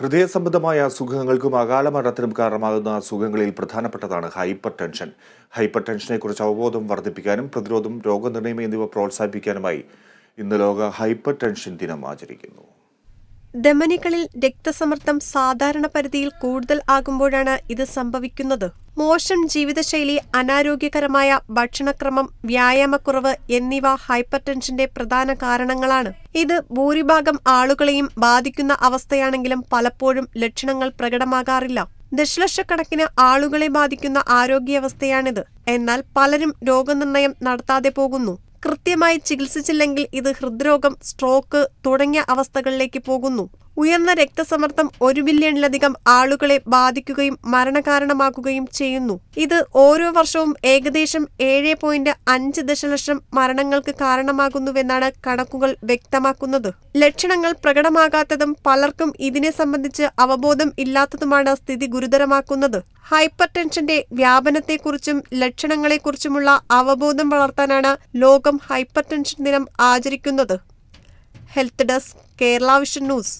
ഹൃദയ സംബന്ധമായ അസുഖങ്ങൾക്കും അകാല മരണത്തിനും കാരണമാകുന്ന അസുഖങ്ങളിൽ പ്രധാനപ്പെട്ടതാണ് ഹൈപ്പർ ടെൻഷൻ ഹൈപ്പർ ടെൻഷനെ കുറിച്ച് അവബോധം വർദ്ധിപ്പിക്കാനും പ്രതിരോധം രോഗനിർണയം എന്നിവ പ്രോത്സാഹിപ്പിക്കാനുമായി ഇന്ന് ലോക ഹൈപ്പർ ടെൻഷൻ ദിനം ആചരിക്കുന്നു. ധമനികളിൽ രക്തസമ്മർദ്ദം സാധാരണ പരിധിയിൽ കൂടുതൽ ആകുമ്പോഴാണ് ഇത് സംഭവിക്കുന്നത്. മോശം ജീവിതശൈലി അനാരോഗ്യകരമായ ഭക്ഷണക്രമം വ്യായാമക്കുറവ് എന്നിവ ഹൈപ്പർ ടെൻഷന്റെ പ്രധാന കാരണങ്ങളാണ്. ഇത് ഭൂരിഭാഗം ആളുകളെയും ബാധിക്കുന്ന അവസ്ഥയാണെങ്കിലും പലപ്പോഴും ലക്ഷണങ്ങൾ പ്രകടമാകാറില്ല. ദശലക്ഷക്കണക്കിന് ആളുകളെ ബാധിക്കുന്ന ആരോഗ്യാവസ്ഥയാണിത്. എന്നാൽ പലരും രോഗനിർണയം നടത്താതെ പോകുന്നു. കൃത്യമായി ചികിത്സിച്ചില്ലെങ്കിൽ ഇത് ഹൃദ്രോഗം സ്ട്രോക്ക് തുടങ്ങിയ അവസ്ഥകളിലേക്ക് പോകുന്നു. ഉയർന്ന രക്തസമ്മർദ്ദം ഒരു ബില്യണിലധികം ആളുകളെ ബാധിക്കുകയും മരണകാരണമാക്കുകയും ചെയ്യുന്നു. ഇത് ഓരോ വർഷവും ഏകദേശം ഏഴ് പോയിന്റ് അഞ്ച് ദശലക്ഷം മരണങ്ങൾക്ക് കാരണമാകുന്നുവെന്നാണ് കണക്കുകൾ വ്യക്തമാക്കുന്നത്. ലക്ഷണങ്ങൾ പ്രകടമാകാത്തതും പലർക്കും ഇതിനെ സംബന്ധിച്ച് അവബോധം ഇല്ലാത്തതുമാണ് സ്ഥിതി ഗുരുതരമാക്കുന്നത്. ഹൈപ്പർ ടെൻഷന്റെ വ്യാപനത്തെക്കുറിച്ചും ലക്ഷണങ്ങളെക്കുറിച്ചുമുള്ള അവബോധം വളർത്താനാണ് ലോകം ഹൈപ്പർ ടെൻഷൻ ദിനം ആചരിക്കുന്നത്. Health desk Kerala vision news.